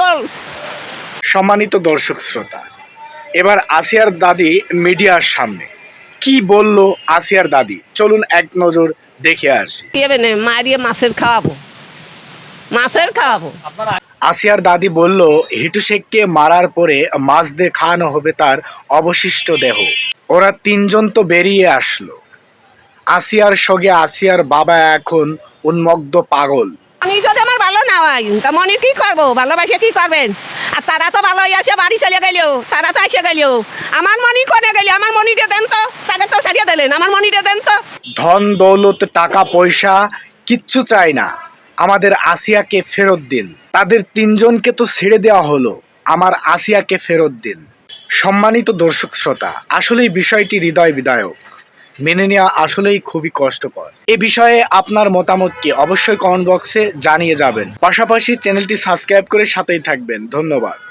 Call. সম্মানিত দর্শক শ্রোতা এবার আসিয়ার দাদি মিডিয়ার সামনে। কি বলল আসিয়ার দাদি? চলুন এক নজর দেখে আসি। মারিয়ে মাছের খাওয়াবো। মাছের খাওয়াবো। আসিয়ার দাদি বলল হিটু শেখকে মারার পরে মাছ দিয়ে খাওয়ানো হবে তার অবশিষ্ট দেহ। ওরা তিনজন তো বেরিয়ে আসলো। আসিয়ার সঙ্গে আসিয়ার বাবা এখন উন্মগ্ধ পাগল। আমি যদি আমার তা মনে কি করব? ভালোবাসে করবেন? আর তারা তো বাড়ি চলে তারা তো এসে আমার মনি করে আমার মনিটা দেন তো, তাকে তো দিলেন। আমার মনিটা দেন তো। ধন, দৌলত, টাকা, পয়সা কিচ্ছু চাই না। আমাদের আসিয়াকে ফেরত দিন। তাদের তিনজনকে তো ছেড়ে দেওয়া হলো। আমার আসিয়াকে ফেরত দিন। সম্মানিত দর্শক শ্রোতা, আসলেই বিষয়টি হৃদয় বিদায়ক। মেনে নেওয়া আসলেই খুবই কষ্টকর। এ বিষয়ে আপনার মতামত কি অবশ্যই কমেন্ট বক্সে জানিয়ে যাবেন। পাশাপাশি চ্যানেলটি সাবস্ক্রাইব করে সাথেই থাকবেন। ধন্যবাদ।